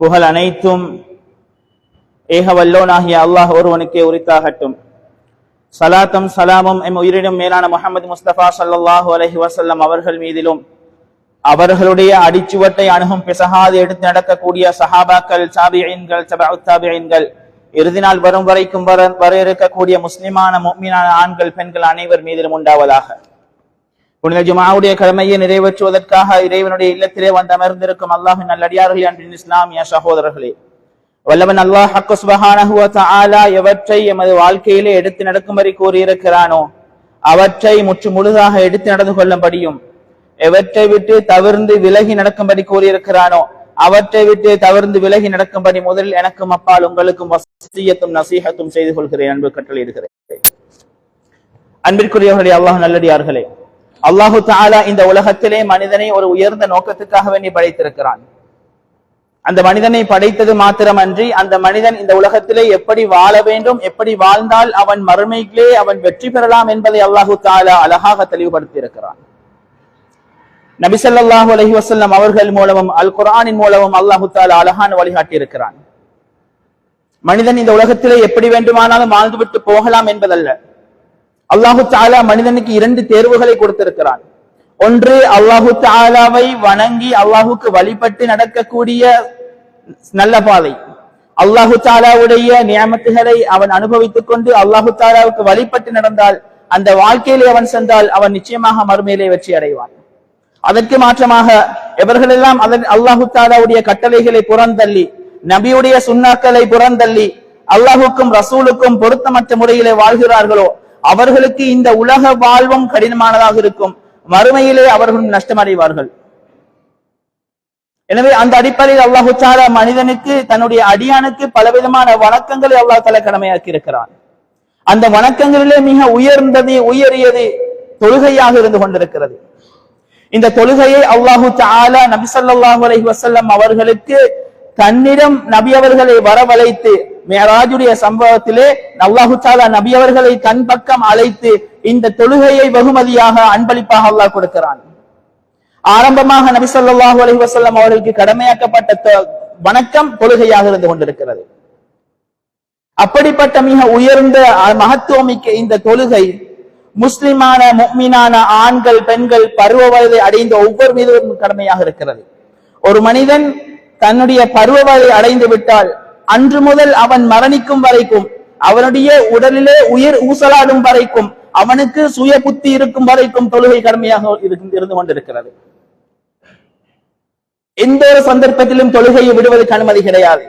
புகழ் அனைத்தும் ஏகவல்லோனாகிய அல்லாஹ் ஒருவனுக்கே உரித்தாகட்டும். சலாத்தும் சலாமும் எம் உயிரினும் மேலான முகமது முஸ்தபா ஸல்லல்லாஹு அலஹி வசல்லம் அவர்கள் மீதிலும் அவர்களுடைய அடிச்சுவட்டை அணுகும் பிசகாது எடுத்து நடக்கக்கூடிய சஹாபாக்கள் சாபியன்கள் சபஉ இறுதி நாள் வரும் வரைக்கும் வர வர இருக்கக்கூடிய முஸ்லிமான முஃமினான ஆண்கள் பெண்கள் அனைவர் மீதிலும் உண்டாவதாக. புனித ஜுமாவுடைய கடமையை நிறைவேற்றுவதற்காக இறைவனுடைய இல்லத்திலே வந்து அமர்ந்திருக்கும் அல்லாஹின் நல்லடியார்கள் அன்பின் இஸ்லாமிய சகோதரர்களே. வல்லவன் அல்லாஹ் ஹக்கு எவற்றை எமது வாழ்க்கையிலே எடுத்து நடக்கும்படி கூறியிருக்கிறானோ அவற்றை முற்று முழுதாக எடுத்து நடந்து கொள்ளும்படியும் எவற்றை விட்டு தவிர்ந்து விலகி நடக்கும்படி கூறியிருக்கிறானோ அவற்றை விட்டு தவிர்ந்து விலகி நடக்கும்படி முதலில் எனக்கும் அப்பால் உங்களுக்கும் வசியத்தும் நசீகத்தும் செய்து கொள்கிறேன் அன்பு கட்டளையிடுகிறேன். அன்பிற்குரியவர்களே அல்லாஹ் நல்லடியார்களே அல்லாஹு தாலா இந்த உலகத்திலே மனிதனை ஒரு உயர்ந்த நோக்கத்துக்காக வேண்டி படைத்திருக்கிறான். அந்த மனிதனை படைத்தது மாத்திரமன்றி அந்த மனிதன் இந்த உலகத்திலே எப்படி வாழ வேண்டும் எப்படி வாழ்ந்தால் அவன் மறுமையிலே அவன் வெற்றி பெறலாம் என்பதை அல்லாஹு தாலா அழகாக தெளிவுபடுத்தியிருக்கிறான். நபிசல்லாஹு அலஹி வசல்லம் அவர்கள் மூலமும் அல் குரானின் மூலமும் அல்லாஹு தாலா அழகான வழிகாட்டி இருக்கிறான் மனிதன் இந்த உலகத்திலே எப்படி வேண்டுமானாலும் வாழ்ந்துவிட்டு போகலாம் என்பதல்ல. அல்லாஹு தாலா மனிதனுக்கு இரண்டு தேர்வுகளை கொடுத்திருக்கிறான். ஒன்று அல்லாஹு தாலாவை வணங்கி அல்லாஹுக்கு வழிபட்டு நடக்கக்கூடிய நல்ல பாதை. அல்லாஹு தாலாவுடைய நியமத்துகளை அவன் அனுபவித்துக் கொண்டு அல்லாஹு தாலாவுக்கு வழிபட்டு நடந்தால் அந்த வாழ்க்கையிலே அவன் சென்றால் அவன் நிச்சயமாக மறுமையிலே வெற்றி அடைவான். அதற்கு மாற்றமாக எவர்களெல்லாம் அதன் அல்லாஹு தாலாவுடைய கட்டளைகளை புறந்தள்ளி நபியுடைய சுண்ணாக்களை புறந்தள்ளி அல்லாஹுக்கும் ரசூலுக்கும் பொருத்தமற்ற முறையிலே வாழ்கிறார்களோ அவர்களுக்கு இந்த உலக வாழ்வும் கடினமானதாக இருக்கும். மறுமையிலே அவர்களும் நஷ்டமடைவார்கள். எனவே அந்த அடிப்படையில் அல்லாஹு சாரா மனிதனுக்கு தன்னுடைய அடியானுக்கு பலவிதமான வணக்கங்களை அல்லாஹ் தலை கடமையாக்கி இருக்கிறான். அந்த வணக்கங்களிலே மிக உயர்ந்தது உயரியது தொழுகையாக இருந்து கொண்டிருக்கிறது. இந்த தொழுகையை அல்லாஹு தாலா நபி ஸல்லல்லாஹு அலைஹி அவர்களுக்கு தன்னிடம் நபி அவர்களை வரவழைத்து மேராஜுடைய சம்பவத்திலே அல்லாஹு தாலா நபி அவர்களை தன் பக்கம் அழைத்து இந்த தொழுகையை வெகுமதியாக அன்பளிப்பாக அல்லாஹ் கொடுக்கிறான். ஆரம்பமாக நபி சொல்லாஹு அலி வசல்லம் அவர்களுக்கு கடமையாக்கப்பட்ட வணக்கம் தொழுகையாக இருந்து கொண்டிருக்கிறது. அப்படிப்பட்ட மிக உயர்ந்த அஹ், மகத்துவமிக்க இந்த தொழுகை முஸ்லிமான முக்மினான ஆண்கள் பெண்கள் பருவ வயதை அடைந்த ஒவ்வொரு மீதும் கடமையாக இருக்கிறது. ஒரு மனிதன் தன்னுடைய பருவ வயதை அடைந்து விட்டால் அன்று முதல் அவன் மரணிக்கும் வரைக்கும் அவனுடைய உடலிலே உயிர் ஊசலாடும் வரைக்கும் அவனுக்கு சுய புத்தி இருக்கும் வரைக்கும் தொழுகை கடமையாக இருந்து கொண்டிருக்கிறது. எந்த ஒரு சந்தர்ப்பத்திலும் தொழுகையை விடுவதற்கு அனுமதி கிடையாது.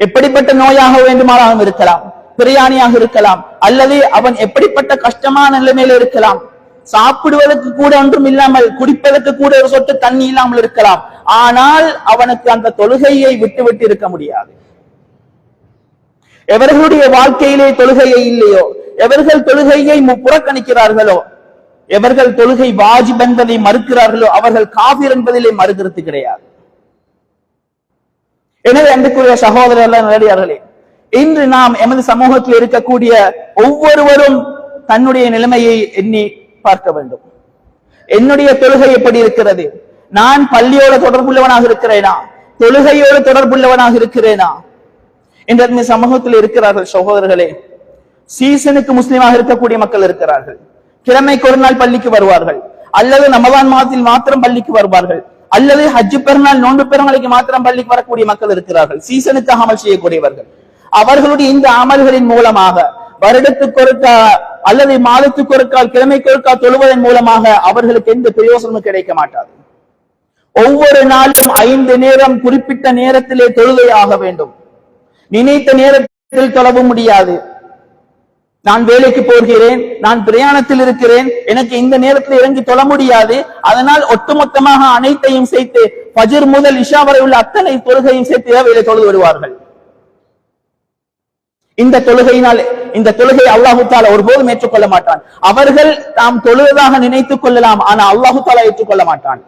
எப்படிப்பட்ட நோயாக வேண்டுமானாலும் இருக்கலாம் பிரியாணியாக இருக்கலாம் அல்லது அவன் எப்படிப்பட்ட கஷ்டமான நிலைமையில இருக்கலாம் சாப்பிடுவதற்கு கூட ஒன்றும் இல்லாமல் குடிப்பதற்கு கூட ஒரு சொட்டு தண்ணி இல்லாமல் இருக்கலாம். ஆனால் அவனுக்கு அந்த தொழுகையை விட்டு விட்டு இருக்க முடியாது. எவர்களுடைய வாழ்க்கையிலே தொழுகையை இல்லையோ எவர்கள் தொழுகையை புறக்கணிக்கிறார்களோ எவர்கள் தொழுகை வாஜிப் என்பதை மறுக்கிறார்களோ அவர்கள் காபிர் என்பதிலே மறுக்கிறது கிடையாது. எனவே அன்புக்குரிய சகோதரர்கள் நல்லடியார்களே இன்று நாம் எமது சமூகத்தில் இருக்கக்கூடிய ஒவ்வொருவரும் தன்னுடைய நிலைமையை எண்ணி பார்க்க வேண்டும். என்னுடைய தொழுகை எப்படி இருக்கிறது? நான் பள்ளியோட தொடர்புள்ளவனாக இருக்கிறேனா? தொழுகையோடு தொடர்புள்ளவனாக இருக்கிறேனா? என்ற இந்த சமூகத்தில் இருக்கிறார்கள் சகோதரர்களே. சீசனுக்கு முஸ்லீமாக இருக்கக்கூடிய மக்கள் இருக்கிறார்கள். கிழமைக்கு ஒரு நாள் பள்ளிக்கு வருவார்கள். அல்லது ரமதான் மாதத்தில் மாத்திரம் பள்ளிக்கு வருவார்கள். அல்லது ஹஜ்ஜு பெருநாள் நோன்பு பெருநாளைக்கு மாத்திரம் பள்ளிக்கு வரக்கூடிய மக்கள் இருக்கிறார்கள். சீசனுக்கு அமல் செய்யக்கூடியவர்கள். அவர்களுடைய இந்த அமல்களின் மூலமாக வருடத்துக்கு ஒருக்கா அல்லது மாதத்துக்கு ஒருக்கால் கிழமைக்கு ஒருக்கா தொழுவதன் மூலமாக அவர்களுக்கு எந்த பிரயோசனமும் கிடைக்க மாட்டாது. ஒவ்வொரு நாளும் ஐந்து நேரம் குறிப்பிட்ட நேரத்திலே தொழுகை ஆக வேண்டும். நினைத்த நேரத்தில் தொழவும் முடியாது. நான் வேலைக்கு போகிறேன் நான் பிரயாணத்தில் இருக்கிறேன் எனக்கு இந்த நேரத்தில் இறங்கி தொழ முடியாது. அதனால் ஒட்டுமொத்தமாக அனைத்தையும் சேர்த்து பஜிர் முதல் இஷா வரை உள்ள அத்தனை தொழுகையும் சேர்த்து வேலை தொழுது வருவார்கள் இந்த தொழுகையினால் இந்த தொழுகை அல்லாஹு தாலா ஒருபோதும் ஏற்றுக்கொள்ள மாட்டான். அவர்கள் தாம் தொழுவதாக நினைத்துக் கொள்ளலாம் ஆனா அல்லாஹு தாலா ஏற்றுக்கொள்ள மாட்டான்.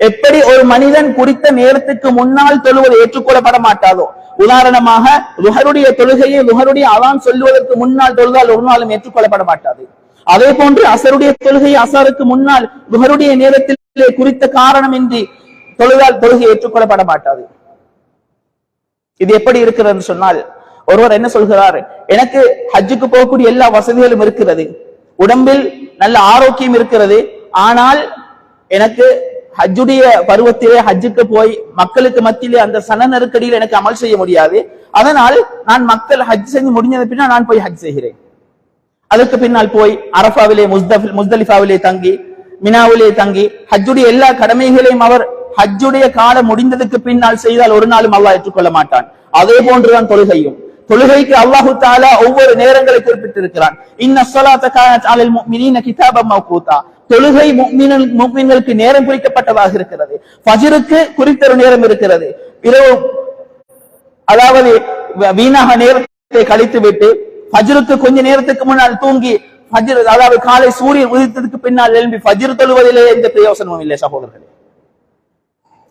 எப்படி ஒரு மனிதன் குறித்த நேரத்துக்கு முன்னால் தொழுவது ஏற்றுக்கொள்ளப்பட மாட்டாதோ? உதாரணமாக லுஹருடைய தொழுகையை லுஹருடைய அதான் சொல்லுவதற்கு முன்னால் தொழுதால் ஒரு நாளும் ஏற்றுக்கொள்ளப்பட மாட்டாது. அதே போன்று அசருடைய தொழுகை அசருக்கு முன்னால் லுஹருடைய நேரத்திலே குறித்த காரணமின்றி தொழுதால் தொழுகை ஏற்றுக்கொள்ளப்பட மாட்டாது. இது எப்படி இருக்கிறது சொன்னால் ஒருவர் என்ன சொல்கிறார்? எனக்கு ஹஜ்ஜுக்கு போகக்கூடிய எல்லா வசதிகளும் இருக்கிறது. உடம்பில் நல்ல ஆரோக்கியம் இருக்கிறது. ஆனால் எனக்கு ஹஜ்ஜுடைய பருவத்திலே ஹஜ்ஜுக்கு போய் மக்களுக்கு மத்தியிலே அந்த சன நெருக்கடியில் எனக்கு அமல் செய்ய முடியாது. அதனால் நான் மக்கள் ஹஜ் செஞ்சு முடிஞ்சது பின்னால் நான் போய் ஹஜ் செய்கிறேன். அதற்கு பின்னால் போய் அரபாவிலே முஸ்தபில் முஸ்தலிஃபாவிலே தங்கி மினாவிலே தங்கி ஹஜ்ஜுடைய எல்லா கடமைகளையும் அவர் ஹஜ்ஜுடைய காலம் முடிந்ததுக்கு பின்னால் செய்தால் ஒரு நாளும் அல்லாஹ் ஏற்றுக்கொள்ள மாட்டான். அதே போன்றுதான் தொழுகையும். தொழுகைக்கு அல்லாஹு தாலா ஒவ்வொரு நேரங்களை குறிப்பிட்டிருக்கிறான். இன்ன ஸலாத்த கானத் கிதாபம் தொழுகை முஃமினல் நேரம் குறிக்கப்பட்டதாக இருக்கிறது. ஃபஜ்ருக்கு குறித்த நேரம் இருக்கிறது. இரவு அதாவது வீணாக நேரத்தை கழித்து விட்டு ஃபஜ்ருக்கு கொஞ்ச நேரத்துக்கு முன்னால் தூங்கி ஃபஜ்ர் அதாவது காலை சூரியன் உதித்ததுக்கு பின்னால் எழும்பி பஜிர் தொழுவதிலே எந்த பிரயோசனமும் இல்லை சகோதரர்களே.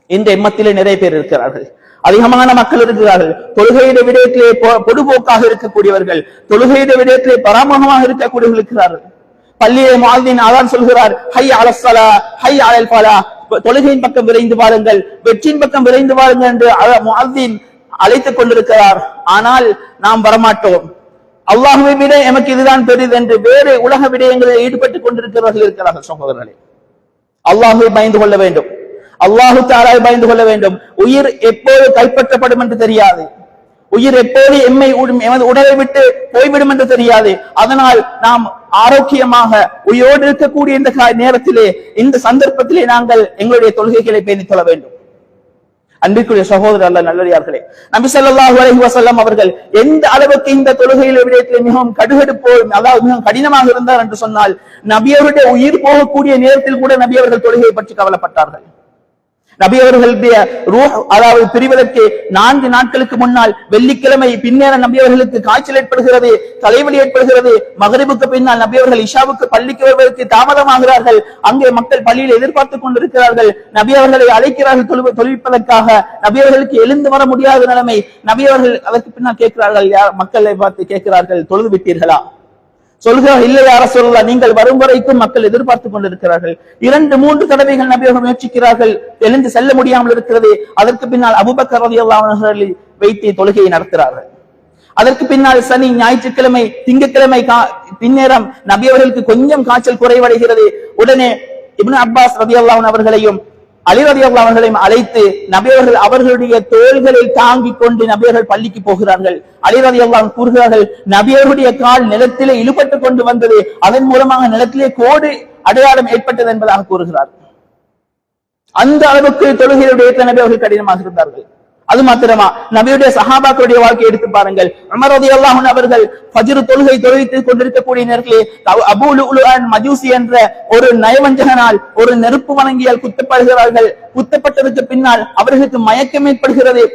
இந்த எம்மத்திலே நிறைய பேர் இருக்கிறார்கள். அதிகமான மக்கள் இருக்கிறார்கள். தொழுகையிட விடயத்திலே பொதுபோக்காக இருக்கக்கூடியவர்கள் தொழுகையிட விடயத்திலே பராமகமாக இருக்கக்கூடியவர்கள் இருக்கிறார்கள். பள்ளியை மாதின் அதான் சொல்கிறார் ஹை அலசலா ஹை அலல் பலா தொழுகையின் பக்கம் விரைந்து வாருங்கள் வெற்றியின் பக்கம் விரைந்து வாருங்கள் என்று முஅத்தின் அழைத்துக் கொண்டிருக்கிறார். ஆனால் நாம் வரமாட்டோம். அல்லாஹுவை விட எமக்கு இதுதான் பெரிது என்று வேறு உலக விடயங்களில் ஈடுபட்டுக் கொண்டிருக்கிறவர்கள் இருக்கிறார்கள் சகோதரர்களே. அல்லாஹுவை பயந்து கொள்ள வேண்டும். அல்லாஹு தாலாவை பயந்து கொள்ள வேண்டும். உயிர் எப்போது கைப்பற்றப்படும் என்று தெரியாது. உயிர் எப்போது எம்மை உடும்- எமது உடலை விட்டு போய்விடும் என்று தெரியாது. அதனால் நாம் ஆரோக்கியமாக உயிரோடு இருக்கக்கூடிய இந்த கா- நேரத்திலே இந்த சந்தர்ப்பத்திலே நாங்கள் எங்களுடைய தொழுகைகளை பேணிக் கொள்ள வேண்டும். அன்பிற்குரிய சகோதரர் அல்ல நல்லடியார்களே. நபி ஸல்லல்லாஹு அலஹி வஸல்லம் அவர்கள் எந்த அளவுக்கு இந்த தொழுகையில் விடயத்தில் மிகவும் கடுகெடுப்போம் அதாவது மிகவும் கடினமாக இருந்தார் என்று சொன்னால் நபியவருடைய உயிர் போகக்கூடிய நேரத்தில் கூட நபி அவர்கள் தொழுகையை பற்றி கவலைப்பட்டார்கள். நபி அவர்களுடைய ரூஹ் அதாவது பிரிவதற்கு நான்கு நாட்களுக்கு முன்னால் வெள்ளிக்கிழமை பின்னேற நபி அவர்களுக்கு காய்ச்சல் ஏற்படுகிறது தலைவலி ஏற்படுகிறது. மகரிபுக்கு பின்னால் நபி அவர்கள் இஷாவுக்கு பள்ளிக்கு வருவதற்கு தாமதமாகிறார்கள். அங்கே மக்கள் பள்ளியில் எதிர்பார்த்துக் கொண்டிருக்கிறார்கள். நபி அவர்களை அழைக்கிறார்கள் தொழில்ப்பதற்காக தொழுவிப்பதற்காக. நபி அவர்களுக்கு எழுந்து வர முடியாத நிலைமை. நபி அவர்கள் அதற்கு பின்னால் கேட்கிறார்கள் யார் மக்களை பார்த்து கேட்கிறார்கள் தொழுது விட்டீர்களா? சொல்கிறார் இல்லை யார நீங்கள் வரும் வரைக்கும் மக்கள் எதிர்பார்த்துக் கொண்டிருக்கிறார்கள். இரண்டு மூன்று தடவைகள் நபி அவர்கள் முயற்சிக்கிறார்கள். எழுந்து செல்ல முடியாமல் இருக்கிறது. அதற்கு பின்னால் அபுபக்கர் ரலியல்லாஹு வைத்து தொழுகையை நடத்துகிறார்கள். அதற்கு பின்னால் சனி ஞாயிற்றுக்கிழமை திங்கட்கிழமை கா- பின்னேரம் நபி அவர்களுக்கு கொஞ்சம் காய்ச்சல் குறைவடைகிறது. உடனே இப்னு அப்பாஸ் ரவி அல்லாவன் அவர்களையும் அலி அவர்களையும் அழைத்து நபியவர்கள் அவர்களுடைய தோள்களை தாங்கிக் கொண்டு நபியர்கள் பள்ளிக்கு போகிறார்கள். அலி ரலியல்லாஹு கூறுகிறார்கள் நபி கால் நிலத்திலே இழுபட்டு கொண்டு வந்தது. அதன் மூலமாக நிலத்திலே கோடு அடையாளம் ஏற்பட்டது என்பதாக கூறுகிறார். அந்த அளவுக்கு தொழுகையுடைய நபி அவர்கள் கடினமாக இருந்தார்கள். அது மாத்திரமா. நபியுடைய சஹாபாக்களுடைய வாழ்க்கை எடுத்து பாருங்கள். உமர் ரலியல்லாஹு அவர்கள் பஜிரு தொழுகை தொழுவித்துக் கொண்டிருக்கக்கூடிய நேரத்திலே அபூலு மஜூசி என்ற ஒரு நயவஞ்சகனால் ஒரு நெருப்பு வணங்கியால் குத்தப்படுகிறார்கள். குத்தப்பட்டதற்கு பின்னால் அவர்களுக்கு மயக்கம் ஏற்படுகிறது.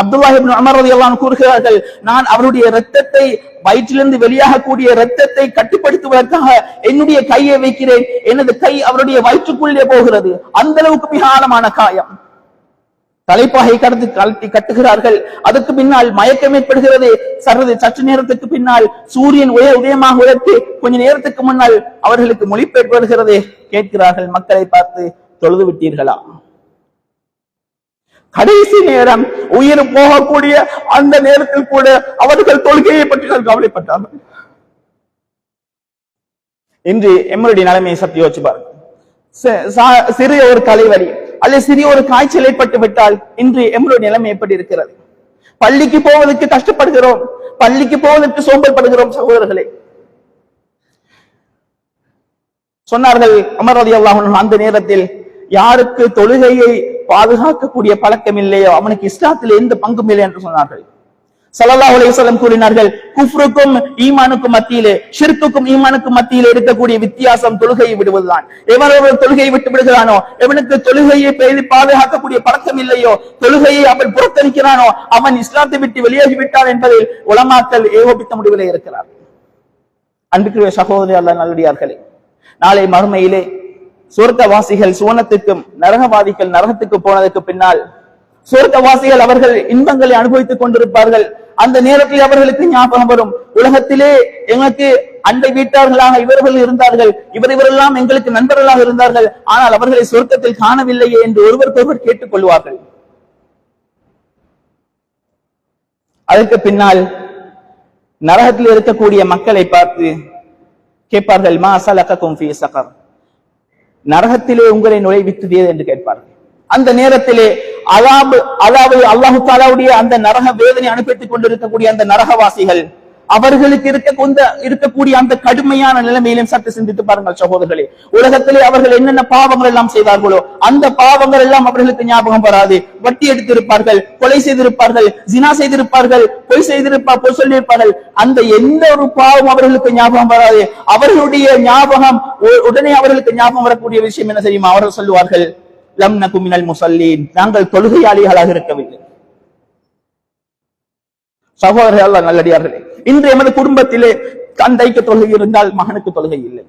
அப்துல்லாஹிபின் அப்துல்லாஹ் இப்னு கூறுகிறார்கள் நான் அவருடைய ரத்தத்தை வயிற்றிலிருந்து வெளியாகக்கூடிய ரத்தத்தை கட்டுப்படுத்துவதற்காக என்னுடைய கையை வைக்கிறேன். எனது கை அவருடைய வயிற்றுக்குள்ளே போகிறது. அந்த அளவுக்கு மிக ஆழமான காயம். தலைப்பாகை கடந்து கழட்டி கட்டுகிறார்கள். அதற்கு பின்னால் மயக்கம் ஏற்படுகிறது. சர்வது சற்று நேரத்துக்கு பின்னால் சூரியன் உய உதயமாக உயர்த்து கொஞ்ச நேரத்துக்கு முன்னால் அவர்களுக்கு மொழிப்பு கேட்கிறார்கள் மக்களை பார்த்து தொழுது விட்டீர்களா? கடைசி நேரம் உயிர் போகக்கூடிய அந்த நேரத்தில் கூட அவர்கள் தொழுகையை பற்றி கவலைப்பட்டார்கள். இன்று எம்முடைய நிலைமையை சத்தி யோசிச்சு பாருங்க சா- சிறிய ஒரு தலைவலி. அல்லது சிறிய ஒரு காய்ச்சல் ஏற்பட்டு விட்டால் இன்று எம்முடைய நிலைமை எப்படி இருக்கிறது? பள்ளிக்கு போவதற்கு கஷ்டப்படுகிறோம். பள்ளிக்கு போவதற்கு சோம்பல் படுகிறோம் சகோதரர்களே. சொன்னார்கள் அமர் அந்த நேரத்தில் யாருக்கு தொழுகையை பாதுகாக்கக்கூடிய பழக்கம் இல்லையோ அவனுக்கு இஸ்லாத்தில் எந்த பங்கும் இல்லை என்று சொன்னார்கள். சல்லாஹ் அலைஹி கூறினார்கள் குஃப்ருக்கும் ஈமானுக்கும் மத்தியிலே ஷிர்க்குக்கும் ஈமானுக்கும் மத்தியிலே இருக்கக்கூடிய வித்தியாசம் தொழுகையை விடுவதுதான். எவன் ஒருவன் தொழுகையை விட்டு விடுகிறானோ எவனுக்கு தொழுகையை பேணி பாதுகாக்கக்கூடிய பழக்கம் இல்லையோ தொழுகையை அவன் புறக்கணிக்கிறானோ அவன் இஸ்லாத்தை விட்டு வெளியேறி விட்டான் என்பதில் உலமாக்கல் ஏகோபித்த முடிவிலே இருக்கிறார். அன்புக்குரிய சகோதரி அல்ல நல்லடியார்களே நாளை மறுமையிலே சுவர்க்கவாசிகள் சுவனத்துக்கும் நரகவாதிகள் நரகத்துக்கு போனதுக்கு பின்னால் சுவர்க்கவாசிகள் அவர்கள் இன்பங்களை அனுபவித்துக் கொண்டிருப்பார்கள். அந்த நேரத்தில் அவர்களுக்கு ஞாபகம் வரும். உலகத்திலே எங்களுக்கு அண்டை வீட்டார்களாக இவர்கள் இருந்தார்கள். இவர் இவரெல்லாம் எங்களுக்கு நண்பர்களாக இருந்தார்கள். ஆனால் அவர்களை சொர்க்கத்தில் காணவில்லையே என்று ஒருவருக்கொருவர் கேட்டுக் கொள்வார்கள் அதற்கு பின்னால் நரகத்தில் இருக்கக்கூடிய மக்களை பார்த்து கேட்பார்கள் மா சலகக்கும் நரகத்திலே உங்களை நுழைவித்தது என்று கேட்பார்கள். அந்த நேரத்திலே அதாபு அதாவது அல்லாஹு தாலாவுடைய அந்த நரக வேதனை அனுப்பித்துக் கொண்டிருக்கக்கூடிய அந்த நரகவாசிகள் அவர்களுக்கு இருக்க கொண்ட இருக்கக்கூடிய அந்த கடுமையான நிலைமையிலும் சற்று சிந்தித்து பாருங்கள் சகோதரர்களே. உலகத்திலே அவர்கள் என்னென்ன பாவங்கள் எல்லாம் செய்தார்களோ அந்த பாவங்கள் எல்லாம் அவர்களுக்கு ஞாபகம் வராது. வட்டி எடுத்திருப்பார்கள் கொலை செய்திருப்பார்கள் ஜினா செய்திருப்பார்கள் பொய் செய்திருப்பார் பொய் சொல்லியிருப்பார்கள். அந்த எந்த ஒரு பாவம் அவர்களுக்கு ஞாபகம் வராது. அவர்களுடைய ஞாபகம் உ- உடனே அவர்களுக்கு ஞாபகம் வரக்கூடிய விஷயம் என்ன தெரியுமா? அவர்கள் சொல்லுவார்கள் லம் நகுமினல் முசல்லீன் நாங்கள் தொழுகையாளிகளாக இருக்கவில்லை. சகோதரர்கள் அல்லாஹ் நல்லடியார்களே இன்று எமது குடும்பத்திலே தந்தைக்கு தொழுகை இருந்தால் மகனுக்கு தொழுகை இல்லை.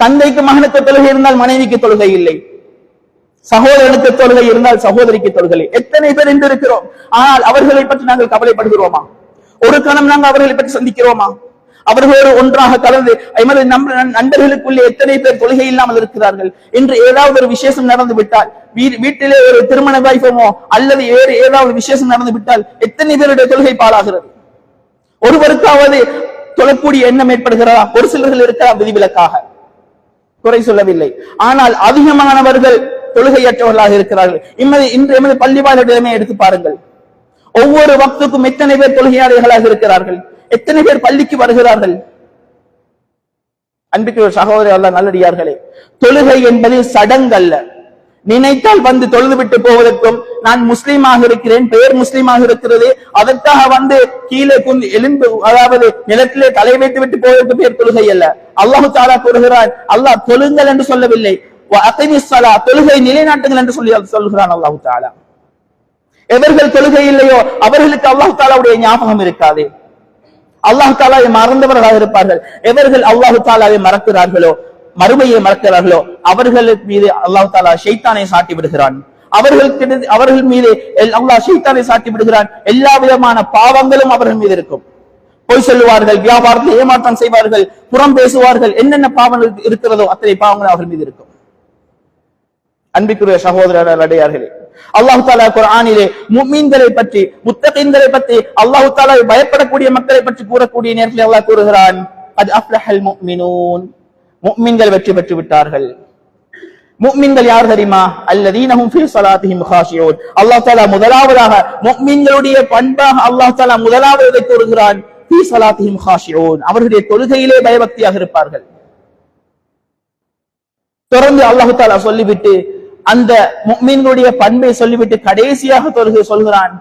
தந்தைக்கு மகனுக்கு தொழுகை இருந்தால் மனைவிக்கு தொழுகை இல்லை. சகோதரனுக்கு தொழுகை இருந்தால் சகோதரிக்கு தொழுகை எத்தனை பேர் இன்று இருக்கிறோம். ஆனால் அவர்களை பற்றி நாங்கள் கவலைப்படுகிறோமா? ஒரு கணம் நாங்கள் அவர்களை பற்றி சந்திக்கிறோமா? அவர்களோடு ஒன்றாக கலந்து எமது நண்பர்களுக்குள்ளே எத்தனை பேர் தொழுகை இல்லாமல் இருக்கிறார்கள்? இன்று ஏதாவது ஒரு விசேஷம் நடந்து விட்டால் வீ- வீட்டிலே ஒரு திருமண வாய்ப்போமோ அல்லது வேறு ஏதாவது விசேஷம் நடந்து விட்டால் எத்தனை பேருடைய தொழுகை பாலாகிறது ஒருவருக்காவது தொழக்கூடிய எண்ணம் ஏற்படுகிறதா? ஒரு சிலர்கள் இருக்கலாம் விதிவிலக்காக. குறை சொல்லவில்லை. ஆனால் அதிகமானவர்கள் தொழுகையற்றவர்களாக இருக்கிறார்கள். இம்மது இன்று எமது பள்ளிவாளரிடமே எடுத்து பாருங்கள். ஒவ்வொரு வக்துக்கும் எத்தனை பேர் தொழுகையாளர்களாக இருக்கிறார்கள்? எத்தனை பேர் பள்ளிக்கு வருகிறார்கள்? அன்பிற்கு சகோதரர் அல்ல நல்லடியார்களே தொழுகை என்பது சடங்கல்ல. நினைத்தால் வந்து தொழுது விட்டு போவதற்கும் நான் முஸ்லீமாக இருக்கிறேன் பெயர் முஸ்லீமாக இருக்கிறது அதற்காக வந்து கீழே குந்து எலும்பு அதாவது நிலத்திலே தலை வைத்து விட்டு போவதற்கு பேர் தொழுகை அல்ல. அல்லாஹு தாலா கூறுகிறான் அல்லாஹ் தொழுங்கள் என்று சொல்லவில்லை. அத்தைமிஸ் தொழுகை நிலைநாட்டுங்கள் என்று சொல்லி சொல்கிறான் அல்லாஹு தாலா. எவர்கள் தொழுகை இல்லையோ அவர்களுக்கு அல்லாஹு தாலாவுடைய ஞாபகம் இருக்காது. அல்லாஹு தாலாவை மறந்தவர்களாக இருப்பார்கள். எவர்கள் அல்லாஹு தாலாவை மறக்கிறார்களோ மறுமையை மறக்கிறார்களோ அவர்களுக்கு மீது அல்லாஹு தாலா ஷைத்தானை சாட்டி விடுகிறான். அவர்களுக்கு அவர்கள் மீது எல்- அல்லாஹ் ஷைத்தானை சாட்டி விடுகிறான். எல்லா விதமான பாவங்களும் அவர்கள் மீது இருக்கும். பொய் சொல்லுவார்கள் வியாபாரத்தில் ஏமாற்றம் செய்வார்கள் புறம் பேசுவார்கள் என்னென்ன பாவங்கள் இருக்கிறதோ அத்தனை பாவங்கள் அவர்கள் மீது இருக்கும். அன்பிற்குரிய சகோதரர் அடையார்களே அல்லாஹு தாலா குரானிலே முஃமின்களை பற்றி முத்தகின்களை பற்றி அல்லாஹு தாலா பயப்படக்கூடிய மக்களை பற்றி கூறக்கூடிய நேரத்தில் அல்லாஹ் கூறுகிறான் அது அஃப்லஹல் முக்மினூன் முக்மின்கள் வெற்றி பெற்று விட்டார்கள். முக்மின்கள் யார் தெரியுமா? அல்லதீனஹும் ஃபீ ஸலாத்திஹிம் காஷியூன் அல்லாஹ் தஆலா முதலாவதாக முக்மின்களுடைய பண்பாக அல்லாஹ் தஆலா முதலாவது கூறுகிறான் ஃபீ ஸலாத்திஹிம் காஷியூன் அவர்களுடைய தொழுகையிலே பயபக்தியாக இருப்பார்கள். தொடர்ந்து அல்லாஹு தாலா சொல்லிவிட்டு அந்த மீன்களுடைய பண்பை சொல்லிவிட்டு கடைசியாக தொழுகை சொல்கிறான்.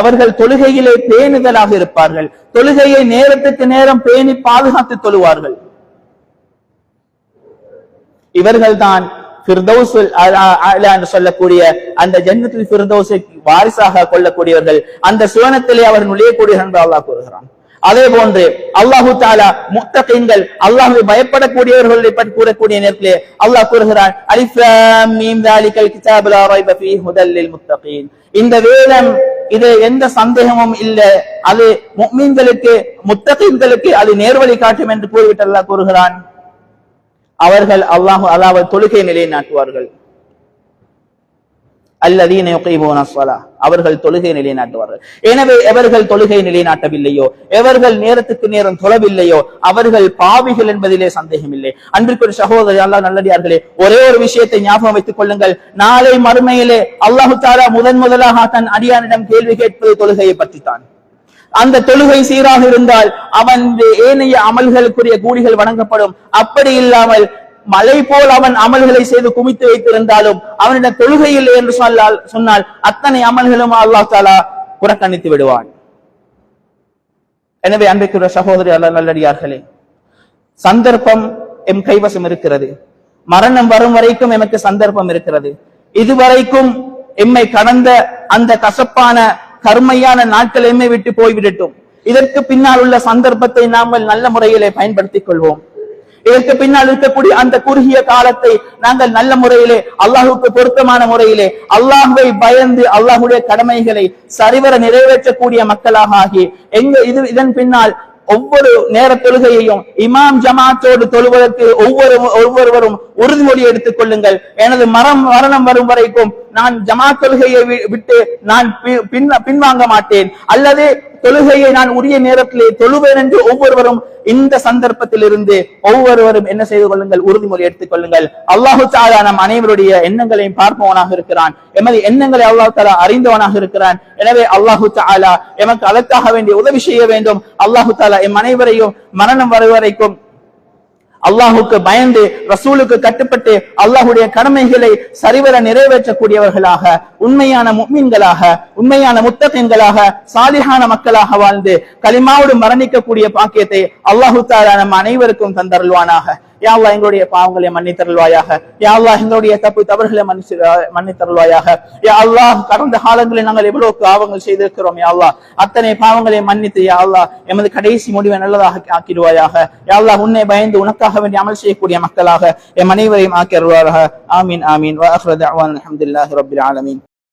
அவர்கள் தொழுகையிலே பேணுதலாக இருப்பார்கள். தொழுகையை நேரத்துக்கு நேரம் பேணி பாதுகாத்து தொழுவார்கள். இவர்கள் தான் என்று சொல்லக்கூடிய அந்த ஜன்னத்தில் வாரிசாக கொள்ளக்கூடியவர்கள். அந்த சுவனத்திலே அவர் நுழையக்கூடியவர்கள் என்று அல்லாஹ் கூறுகிறான். அதே போன்று அல்லாஹு தாலா முத்தகீன்கள் அல்லாஹு பயப்படக்கூடியவர்களை பற்றி கூறக்கூடிய நேரத்திலே அல்லாஹ் கூறுகிறான் அலிஃப் மீம் தாலிகல் கிதாபு லா ரைப ஃபீஹி முத்தகீன் இந்த வேதம் இது எந்த சந்தேகமும் இல்லை. அது முக்மீன்களுக்கு முத்தகீன்களுக்கு அது நேர்வழி காட்டும் என்று கூறிவிட்டு அல்லாஹ் கூறுகிறான். அவர்கள் அல்லாஹ் அல்லாஹ் தொழுகை நிலைநாட்டுவார்கள். அல்லதீன யுகீமூன ஸலா அவர்கள் தொழுகை நிலைநாட்டுவார்கள். எனவே எவர்கள் தொழுகை நிலைநாட்டவில்லையோ எவர்கள் நேரத்துக்கு நேரம் தொழவில்லையோ அவர்கள் பாவிகள் என்பதிலே சந்தேகம் இல்லை அன்பிற்குரிய சகோதரி அல்லா நல்லடியார்களே ஒரே ஒரு விஷயத்தை ஞாபகம் வைத்துக் கொள்ளுங்கள். நாளை மறுமையிலே அல்லாஹு தாரா முதன் முதலாக தன் அடியானிடம் கேள்வி கேட்பது தொழுகையை பற்றித்தான். அந்த தொழுகை சீராக இருந்தால் அவன் ஏனைய அமல்களுக்குரிய கூலிகள் வழங்கப்படும். அப்படி இல்லாமல் மலை போல் அவன் அமல்களை செய்து குமித்து வைத்திருந்தாலும் அவனிடம் தொழுகை இல்லை என்று சொன்னால் சொன்னால் அத்தனை அமல்களும் அல்லாஹ் தாலா புறக்கணித்து விடுவான். எனவே அன்றைக்குரிய சகோதரி அல்ல நல்லடியார்களே சந்தர்ப்பம் எம் கைவசம் இருக்கிறது. மரணம் வரும் வரைக்கும் எமக்கு சந்தர்ப்பம் இருக்கிறது. இதுவரைக்கும் எம்மை கடந்த அந்த கசப்பான கருமையான நாட்கள் எம்மை விட்டு போய்விடட்டும். இதற்கு பின்னால் உள்ள சந்தர்ப்பத்தை நாங்கள் நல்ல முறையிலே பயன்படுத்திக் கொள்வோம். இதற்கு பின்னால் இருக்கக்கூடிய அந்த குறுகிய காலத்தை நாங்கள் நல்ல முறையிலே அல்லாஹுக்கு பொருத்தமான முறையிலே அல்லாஹுவை பயந்து அல்லாஹுடைய கடமைகளை சரிவர நிறைவேற்றக்கூடிய மக்களாக ஆகி எங்க இது இதன் பின்னால் ஒவ்வொரு நேர தொழுகையையும் இமாம் ஜமாத்தோடு தொழுவதற்கு ஒவ்வொரு ஒவ்வொருவரும் உறுதிமொழி எடுத்துக் கொள்ளுங்கள். எனது மரம் மரணம் வரும் வரைக்கும் நான் ஜமா தொழுகையை வி- விட்டு நான் பின் பின்வாங்க மாட்டேன். அல்லது தொழுகையை நான் உரிய நேரத்திலே தொழுவேன் என்று ஒவ்வொருவரும் இந்த சந்தர்ப்பத்தில் இருந்து ஒவ்வொருவரும் என்ன செய்து கொள்ளுங்கள்? உறுதிமொழி எடுத்துக் கொள்ளுங்கள். அல்லாஹு தாலா நம் அனைவருடைய எண்ணங்களையும் பார்ப்பவனாக இருக்கிறான். எமது எண்ணங்களை அல்லாஹு தாலா அறிந்தவனாக இருக்கிறான். எனவே அல்லாஹு தாலா எமக்கு அதற்காக வேண்டிய உதவி செய்ய வேண்டும். அல்லாஹு தாலா எம் அனைவரையும் மரணம் வரும் அல்லாஹுக்கு பயந்து ரசூலுக்கு கட்டுப்பட்டு அல்லாஹுடைய கடமைகளை சரிவர நிறைவேற்றக்கூடியவர்களாக உண்மையான முக்மீன்களாக உண்மையான முத்தகங்களாக சாலிஹான மக்களாக வாழ்ந்து களிமாவோடு மரணிக்கக்கூடிய பாக்கியத்தை அல்லாஹு தாலா நம் அனைவருக்கும் தந்தருள்வானாக. யா எங்களுடைய பாவங்களை மன்னித்தருள்வாயாக. யா எங்களுடைய தப்பு தவறுகளை மன்னிச்சு மன்னித்தருள்வாயாக. யா அல்லாஹ் கடந்த காலங்களில் நாங்கள் எவ்வளவு பாவங்கள் செய்திருக்கிறோம் யா அத்தனை பாவங்களை மன்னித்து யா எமது கடைசி முடிவை நல்லதாக ஆக்கிடுவாயாக. யா உன்னை பயந்து உனக்காக வேண்டி அமல் செய்யக்கூடிய மக்களாக எம் அனைவரையும் ஆக்கி அருள்வாராக. ஆமீன் ஆமீன். வா ரபில் ஆலமீன்.